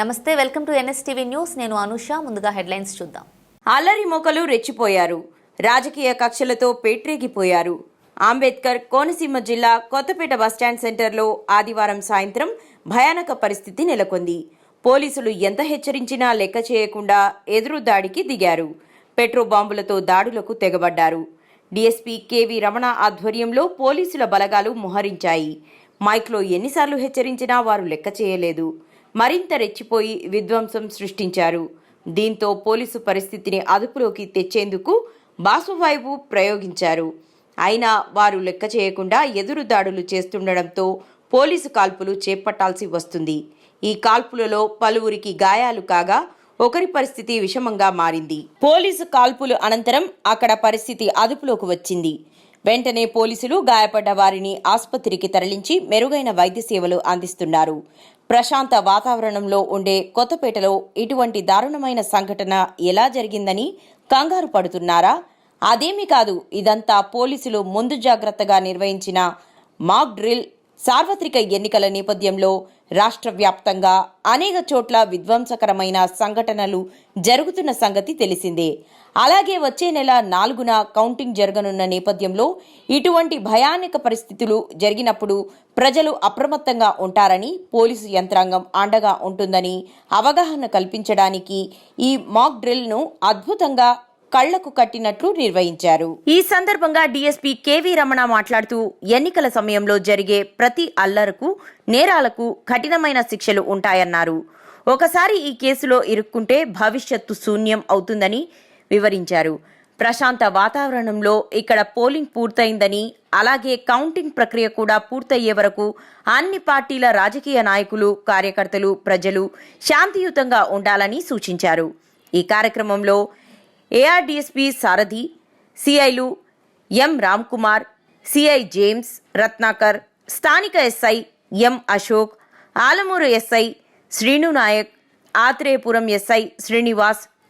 నమస్తే welcome to NSTV news. నేను అనుష ముందుగా హెడ్లైన్స్ చూద్దాం. అల్లరి మొక్కలు రెచ్చిపోయారు. రాజకీయ కక్షలతో పేట్రేగిపోయారు. అంబేద్కర్ కోనసీమ జిల్లా కొత్తపేట బస్టాండ్ సెంటర్లో ఆదివారం సాయంత్రం భయానక పరిస్థితి నెలకొంది. పోలీసులు ఎంత హెచ్చరించినా లెక్క చేయకుండా ఎదురు దాడికి దిగారు. పెట్రో బాంబులతో దాడులకు తెగబడ్డారు. డీఎస్పీ కేవీ రమణ ఆధ్వర్యంలో పోలీసుల బలగాలు మోహరించాయి. మైక్లో ఎన్నిసార్లు హెచ్చరించినా వారు లెక్క చేయలేదు. మరింత రెచ్చిపోయి విధ్వంసం సృష్టించారు. దీంతో పోలీసు పరిస్థితిని అదుపులోకి తెచ్చేందుకు బాసువాయువు ప్రయోగించారు. అయినా వారు లెక్క చేయకుండా ఎదురు దాడులు చేస్తుండడంతో పోలీసు కాల్పులు చేపట్టాల్సి వస్తుంది. ఈ కాల్పులలో పలువురికి గాయాలు కాగా ఒకరి పరిస్థితి విషమంగా మారింది. పోలీసు కాల్పులు అనంతరం అక్కడ పరిస్థితి అదుపులోకి వచ్చింది. వెంటనే పోలీసులు గాయపడ్డ వారిని ఆసుపత్రికి తరలించి మెరుగైన వైద్య సేవలు అందిస్తున్నారు. ప్రశాంత వాతావరణంలో ఉండే కొత్తపేటలో ఇటువంటి దారుణమైన సంఘటన ఎలా జరిగిందని కంగారు పడుతున్నారా? అదేమీ కాదు ఇదంతా పోలీసులు ముందు జాగ్రత్తగా నిర్వహించిన మాక్ డ్రిల్ సార్వత్రిక ఎన్నికల నేపథ్యంలో రాష్ట్ర వ్యాప్తంగా అనేక చోట్ల విధ్వంసకరమైన సంఘటనలు జరుగుతున్న సంగతి తెలిసిందే. అలాగే వచ్చే నెల నాలుగున కౌంటింగ్ జరగనున్న నేపథ్యంలో ఇటువంటి భయానక పరిస్థితులు జరిగినప్పుడు ప్రజలు అప్రమత్తంగా ఉంటారని పోలీసు యంత్రాంగం అండగా ఉంటుందని అవగాహన కల్పించడానికి ఈ మాక్ డ్రిల్ను అద్భుతంగా కళ్ళకు కట్టినట్లు నిర్వహించారు. ఈ సందర్భంగా డీఎస్పీ కేవీ రమణ మాట్లాడుతూ ఎన్నికల సమయంలో జరిగే ప్రతి అల్లరకు నేరాలకు కఠినమైన శిక్షలు ఉంటాయన్నారు. ఒకసారి ఈ కేసులో ఇరుక్కుంటే భవిష్యత్తు శూన్యం అవుతుందని వివరించారు. ప్రశాంత వాతావరణంలో ఇక్కడ పోలింగ్ పూర్తయిందని అలాగే కౌంటింగ్ ప్రక్రియ కూడా పూర్తయ్యే వరకు అన్ని పార్టీల రాజకీయ నాయకులు కార్యకర్తలు ప్రజలు శాంతియుతంగా ఉండాలని సూచించారు. ఈ కార్యక్రమంలో ARDSP Sarathi సిఐలు M Ram Kumar CI James Ratnakar స్థానిక SI M Ashok Alamuru SI Srinu Nayak Atreyapuram SI Srinivas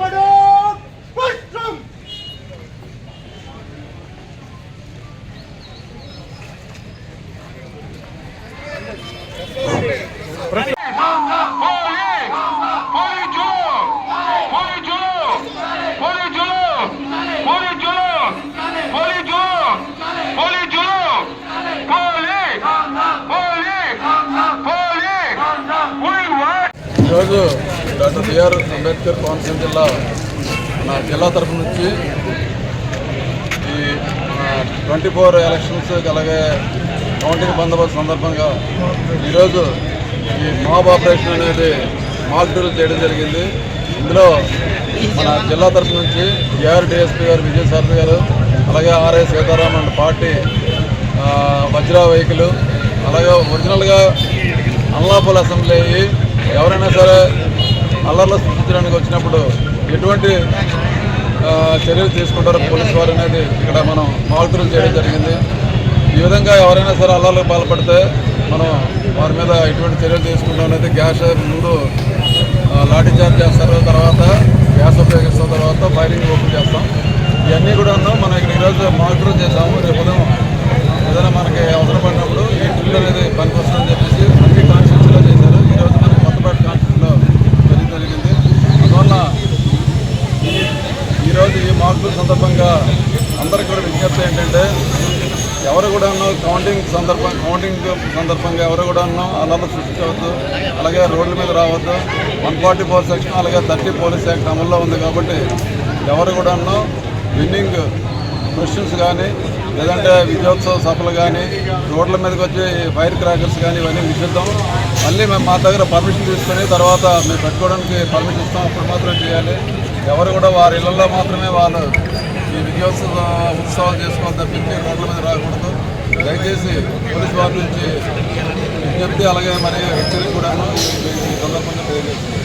바닥 발성 저그 doctor BR Ambedkar Konaseema జిల్లా మన జిల్లా తరఫు నుంచి ఈ ట్వంటీ ఫోర్ ఎలక్షన్స్ అలాగే కౌంటింగ్ బందోబస్తు సందర్భంగా ఈరోజు ఈ మాబ్ ఆపరేషన్ అనేది మాక్ డ్రిల్ చేయడం జరిగింది. ఇందులో మన జిల్లా తరఫు నుంచి బిఆర్ డిఎస్పీ గారు విజయసారథి గారు అలాగే RI Seetharaman party Vajra vehicle అలాగే ఒరిజినల్గా అల్లాపూల్ అసెంబ్లీ అయ్యి ఎవరైనా సరే అల్లర్లు సృష్టించడానికి వచ్చినప్పుడు ఎటువంటి చర్యలు తీసుకుంటారో పోలీసు వారు అనేది ఇక్కడ మనం మాల్తులు చేయడం జరిగింది. ఈ విధంగా ఎవరైనా సరే అల్లర్లకు పాల్పడితే మనం వారి మీద ఎటువంటి చర్యలు తీసుకుంటాం అనేది గ్యాస్ ముందు లాఠీ చార్జ్ చేస్తారు. తర్వాత గ్యాస్ ఉపయోగిస్తాం. తర్వాత ఫైరింగ్ ఓపెన్ చేస్తాం. ఇవన్నీ కూడా మనం ఇక్కడ ఈరోజు మానిటర్ చేసాము రేపు ఉదయం ఏదైనా మనకి అవసరపడినప్పుడు ఈ డ్రిల్ అనేది పనికొస్తుందని చెప్పేసి ప్రతి కాన్స్టిట్యూన్సీలో చేశారు. ఈరోజు మనకి కొత్తపేట కాన్స్టిట్యూన్సీలో జరిగి జరిగింది అందువల్ల ఈ సందర్భంగా అందరికీ కూడా విజ్ఞప్తి ఏంటంటే కౌంటింగ్ సందర్భం కౌంటింగ్ సందర్భంగా ఎవరు కూడా అలా సృష్టించవద్దు. అలాగే రోడ్ల మీద రావద్దు. వన్ ఫార్టీ ఫోర్ సెక్షన్ అలాగే థర్టీ పోలీస్ యాక్ట్ అమల్లో ఉంది కాబట్టి ఎవరు కూడా విన్నింగ్ క్వశ్చన్స్ కానీ లేదంటే విజయోత్సవ సభలు కానీ రోడ్ల మీదకి వచ్చి ఫైర్ క్రాకర్స్ కానీ ఇవన్నీ నిషిద్ధం. మళ్ళీ మేము మా దగ్గర పర్మిషన్ తీసుకొని తర్వాత మేము పెట్టుకోవడానికి పర్మిషన్ ఇస్తాం. అప్పుడు మాత్రం చేయాలి. ఎవరు కూడా వారి ఇళ్ళలో మాత్రమే వాళ్ళు ఈ విజయోత్సవ ఉత్సవాలు చేసుకోవాలి తప్పించి రోడ్ల మీద రాకూడదు. దయచేసి పోలీస్ వారి నుంచి విజ్ఞప్తి అలాగే మరి హెచ్చరిక కూడా ఈ సందర్భంగా తెలియజేస్తున్నాను.